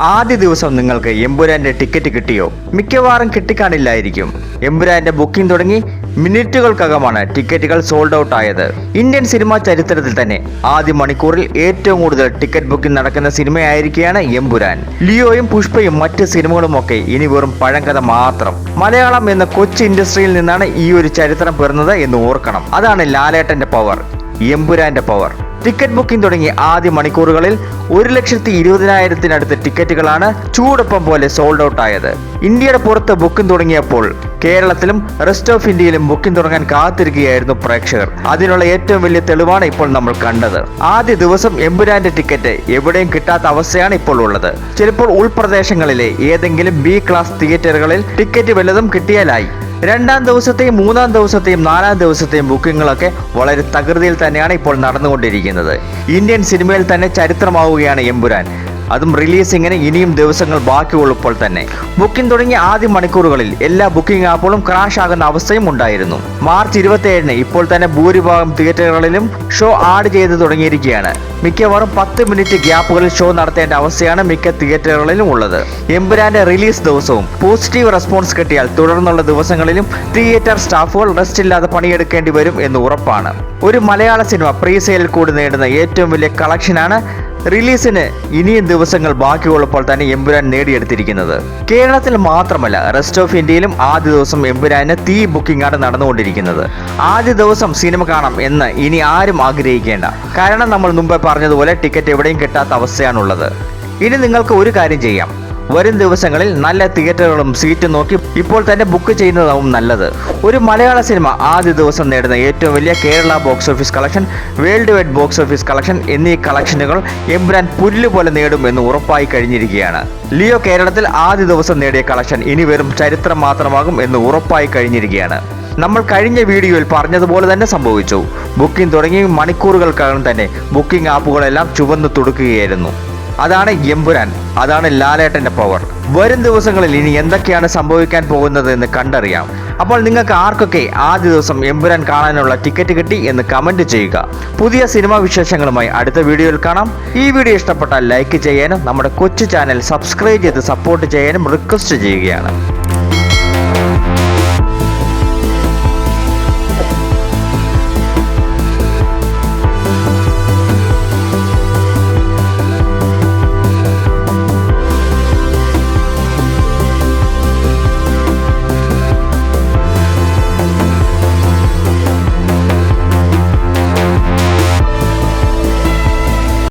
ആദ്യ ദിവസം നിങ്ങൾക്ക് എമ്പുരാന്റെ ടിക്കറ്റ് കിട്ടിയോ? മിക്കവാറും കിട്ടിക്കാണില്ലായിരിക്കും. എമ്പുരാന്റെ ബുക്കിംഗ് തുടങ്ങി മിനിറ്റുകൾക്കകമാണ് ടിക്കറ്റുകൾ സോൾഡ് ഔട്ട് ആയത്. ഇന്ത്യൻ സിനിമാ ചരിത്രത്തിൽ തന്നെ ആദ്യ മണിക്കൂറിൽ ഏറ്റവും കൂടുതൽ ടിക്കറ്റ് ബുക്കിംഗ് നടക്കുന്ന സിനിമയായിരിക്കുകയാണ് എമ്പുരാൻ. ലിയോയും പുഷ്പയും മറ്റ് സിനിമകളുമൊക്കെ ഇനി വെറും പഴങ്കഥ മാത്രം. മലയാളം എന്ന കൊച്ചു ഇൻഡസ്ട്രിയിൽ നിന്നാണ് ഈ ഒരു ചരിത്രം പിറന്നത് എന്ന് ഓർക്കണം. അതാണ് ലാലേട്ടന്റെ പവർ എമ്പുരാന്റെ പവർ ടിക്കറ്റ് ബുക്കിംഗ് തുടങ്ങി ആദ്യ മണിക്കൂറുകളിൽ ഒരു ലക്ഷത്തി ഇരുപതിനായിരത്തിനടുത്ത് ടിക്കറ്റുകളാണ് ചൂടൊപ്പം പോലെ സോൾഡ് ഔട്ട് ആയത്. ഇന്ത്യയുടെ പുറത്ത് ബുക്കിംഗ് തുടങ്ങിയപ്പോൾ കേരളത്തിലും റെസ്റ്റ് ഓഫ് ഇന്ത്യയിലും ബുക്കിംഗ് തുടങ്ങാൻ കാത്തിരിക്കുകയായിരുന്നു പ്രേക്ഷകർ. അതിനുള്ള ഏറ്റവും വലിയ തെളിവാണ് ഇപ്പോൾ നമ്മൾ കണ്ടത്. ആദ്യ ദിവസം എമ്പുരാന്റെ ടിക്കറ്റ് എവിടെയും കിട്ടാത്ത അവസ്ഥയാണ് ഇപ്പോൾ ഉള്ളത്. ചിലപ്പോൾ ഉൾപ്രദേശങ്ങളിലെ ഏതെങ്കിലും ബി ക്ലാസ് തിയേറ്ററുകളിൽ ടിക്കറ്റ് വല്ലതും കിട്ടിയാലായി. രണ്ടാം ദിവസത്തെയും മൂന്നാം ദിവസത്തെയും നാലാം ദിവസത്തെയും ബുക്കിങ്ങുകളൊക്കെ വളരെ തകൃതിയിൽ തന്നെയാണ് ഇപ്പോൾ നടന്നുകൊണ്ടിരിക്കുന്നത്. ഇന്ത്യൻ സിനിമയിൽ തന്നെ ചരിത്രമാവുകയാണ് എമ്പുരാൻ. അതും റിലീസിങ്ങിന് ഇനിയും ദിവസങ്ങൾ ബാക്കിയുള്ളപ്പോൾ തന്നെ. ബുക്കിംഗ് തുടങ്ങിയ ആദ്യ മണിക്കൂറുകളിൽ എല്ലാ ബുക്കിംഗ് ആപ്പുകളും ക്രാഷ് ആകുന്ന അവസ്ഥയും ഉണ്ടായിരുന്നു. മാർച്ച് ഇരുപത്തിയേഴിന് ഇപ്പോൾ തന്നെ ഭൂരിഭാഗം തിയേറ്ററുകളിലും ഷോ ആഡ് ചെയ്ത് തുടങ്ങിയിരിക്കുകയാണ്. മിക്കവാറും പത്ത് മിനിറ്റ് ഗ്യാപ്പുകളിൽ ഷോ നടത്തേണ്ട അവസ്ഥയാണ് മിക്ക തിയേറ്ററുകളിലും ഉള്ളത്. എമ്പുരാന്റെ റിലീസ് ദിവസവും പോസിറ്റീവ് റെസ്പോൺസ് കിട്ടിയാൽ തുടർന്നുള്ള ദിവസങ്ങളിലും തിയേറ്റർ സ്റ്റാഫുകൾ റെസ്റ്റ് ഇല്ലാതെ പണിയെടുക്കേണ്ടി വരും എന്ന് ഉറപ്പാണ്. ഒരു മലയാള സിനിമ പ്രീസെയിൽ കൂടി നേടുന്ന ഏറ്റവും വലിയ കളക്ഷനാണ് റിലീസിന് ഇനിയും ദിവസങ്ങൾ ബാക്കിയുള്ളപ്പോൾ തന്നെ എമ്പുരാൻ നേടിയെടുത്തിരിക്കുന്നത്. കേരളത്തിൽ മാത്രമല്ല റെസ്റ്റ് ഓഫ് ഇന്ത്യയിലും ആദ്യ ദിവസം എമ്പുരാന് തീ ബുക്കിംഗാണ് നടന്നുകൊണ്ടിരിക്കുന്നത്. ആദ്യ ദിവസം സിനിമ കാണാം എന്ന് ഇനി ആരും ആഗ്രഹിക്കേണ്ട. കാരണം നമ്മൾ മുമ്പേ പറഞ്ഞതുപോലെ ടിക്കറ്റ് എവിടെയും കിട്ടാത്ത അവസ്ഥയാണുള്ളത്. ഇനി നിങ്ങൾക്ക് ഒരു കാര്യം ചെയ്യാം. വരും ദിവസങ്ങളിൽ നല്ല തിയേറ്ററുകളും സീറ്റും നോക്കി ഇപ്പോൾ തന്നെ ബുക്ക് ചെയ്യുന്നതാവും നല്ലത്. ഒരു മലയാള സിനിമ ആദ്യ ദിവസം നേടുന്ന ഏറ്റവും വലിയ Kerala box office collection world wide box office collection എന്നീ കളക്ഷനുകൾ എംബ്രാൻ പുല്ല് പോലെ നേടും എന്ന് ഉറപ്പായി കഴിഞ്ഞിരിക്കുകയാണ്. ലിയോ കേരളത്തിൽ ആദ്യ ദിവസം നേടിയ കളക്ഷൻ ഇനി വെറും ചരിത്രം മാത്രമാകും എന്ന് ഉറപ്പായി കഴിഞ്ഞിരിക്കുകയാണ്. നമ്മൾ കഴിഞ്ഞ വീഡിയോയിൽ പറഞ്ഞതുപോലെ തന്നെ സംഭവിച്ചു. ബുക്കിംഗ് തുടങ്ങി മണിക്കൂറുകൾക്കകം തന്നെ ബുക്കിംഗ് ആപ്പുകളെല്ലാം ചുവന്നു തുടുക്കുകയായിരുന്നു. അതാണ് എമ്പുരാൻ അതാണ് ലാലേട്ടന്റെ പവർ വരും ദിവസങ്ങളിൽ ഇനി എന്തൊക്കെയാണ് സംഭവിക്കാൻ പോകുന്നത് എന്ന് കണ്ടറിയാം. അപ്പോൾ നിങ്ങൾക്ക് ആർക്കൊക്കെ ആദ്യ ദിവസം എമ്പുരാൻ കാണാനുള്ള ടിക്കറ്റ് കിട്ടി എന്ന് കമന്റ് ചെയ്യുക. പുതിയ സിനിമാ വിശേഷങ്ങളുമായി അടുത്ത വീഡിയോയിൽ കാണാം. ഈ വീഡിയോ ഇഷ്ടപ്പെട്ടാൽ ലൈക്ക് ചെയ്യാനും നമ്മുടെ കൊച്ചു ചാനൽ സബ്സ്ക്രൈബ് ചെയ്ത് സപ്പോർട്ട് ചെയ്യാനും റിക്വസ്റ്റ് ചെയ്യുകയാണ്.